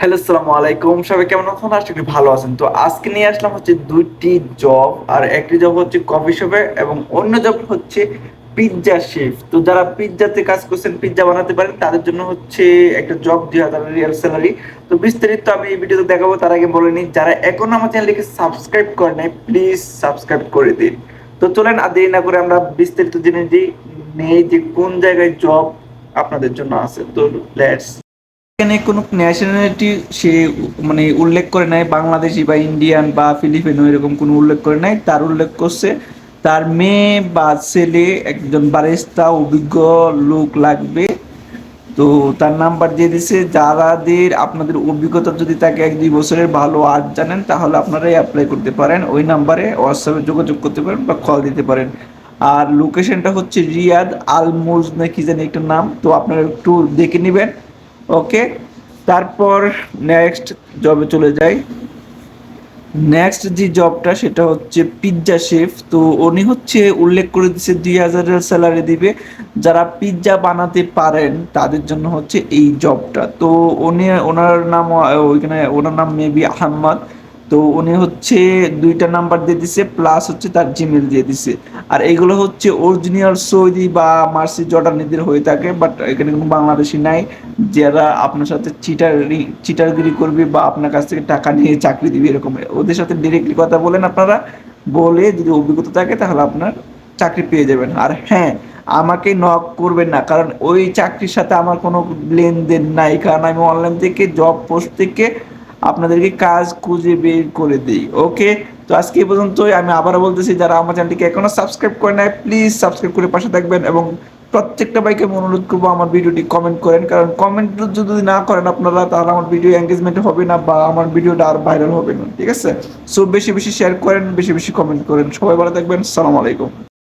Hello, আসসালামু আলাইকুম। সবাই কেমন আছেন? আশা করি ভালো আছেন। তো আজকে নিয়ে আসলাম হচ্ছে দুইটি জব আর একটি জব হচ্ছে কফি শপে এবং অন্য জব হচ্ছে পিৎজা শেফ তো যারা পিৎজাতে কাজ করছেন পিৎজা বানাতে পারেন, তাদের জন্য হচ্ছে একটা জব দুই হাজার রিয়াল স্যালারি তো বিস্তারিত আমি এই ভিডিওতে দেখাবো, তার আগে বলে নিই, যারা এখন আমার চ্যানেলকে সাবস্ক্রাইব করে নাই প্লিজ সাবস্ক্রাইব করে দিন। তো চলেন, আর দেরি না করে আমরা বিস্তারিত জেনে দিই নেই যে কোন জায়গায় জব আপনাদের জন্য আছে। তো লেটস এখানে কোনো ন্যাশনালিটি সে মানে উল্লেখ করে নাই, বাংলাদেশি বা ইন্ডিয়ান বা ফিলিপিনো এরকম কোনো উল্লেখ করে নাই। তার উল্লেখ করছে, তার মেয়ে বা ছেলে একজন বারিস্তা অভিজ্ঞ লোক লাগবে। তো তার নাম্বার দিয়ে দিছে, যারাদের আপনাদের অভিজ্ঞতা যদি থাকে এক দুই বছরের ভালো আর্ট জানেন, তাহলে আপনারাই অ্যাপ্লাই করতে পারেন। ওই নাম্বারে হোয়াটসঅ্যাপে যোগাযোগ করতে পারেন বা কল দিতে পারেন। আর লোকেশনটা হচ্ছে রিয়াদ আলমুজ না কি জানি একটা নাম, তো আপনারা একটু দেখে নেবেন। ওকে তারপর নেক্সট জবে চলে যাই। নেক্সট যে জবটা সেটা হচ্ছে পিৎজা শেফ তো উনি হচ্ছে উল্লেখ করে দিচ্ছে দুই হাজারের স্যালারি দিবে। যারা পিৎজা বানাতে পারেন, তাদের জন্য হচ্ছে এই জবটা তো উনি, ওনার নাম, ওইখানে ওনার নাম মেবি আহম্মদ। তো উনি হচ্ছে দুইটা নাম্বার দিয়ে দিছে প্লাস হচ্ছে তার জিমেল দিয়ে দিছে। আর এগুলো হচ্ছে অরিজিনাল সৌদি বা মার্সি জর্ডানিদের হয়ে থাকে বাট এখানে কোনো বাংলাদেশি নাই। যারা আপনার সাথে চিটারি চিটারগিরি করবে বা আপনার কাছ থেকে টাকা নিয়ে চাকরি দিবে, এরকম। ওদের সাথে ডিরেক্টলি কথা বলেন আপনারা। বলে যদি অভিজ্ঞতা থাকে, তাহলে আপনার চাকরি পেয়ে যাবেন। আর হ্যাঁ আমাকে নক করবেন না, কারণ ওই চাকরির সাথে আমার কোনো লেনদেন নাই। কারণ আমি অনলাইন থেকে জব পোস্ট থেকে আপনাদেরকে কাজ খুঁজে বের করে দিই ওকে তো আজকে এই পর্যন্তই, আমি আবারও বলতেছি, যারা আমার চ্যানেলটিকে এখনও সাবস্ক্রাইব করে নাই প্লিজ সাবস্ক্রাইব করে পাশে থাকবেন এবং প্রত্যেকটা বাইকে আমি অনুরোধ করব আমার ভিডিওটি কমেন্ট করেন, কারণ কমেন্ট যদি না করেন আপনারা, তাহলে আমার ভিডিও এঙ্গেজমেন্ট হবে না বা আমার ভিডিওটা আর ভাইরাল হবে না, ঠিক আছে? সো বেশি বেশি শেয়ার করেন, বেশি বেশি কমেন্ট করেন। সবাই ভালো থাকবেন, সালাম আলাইকুম।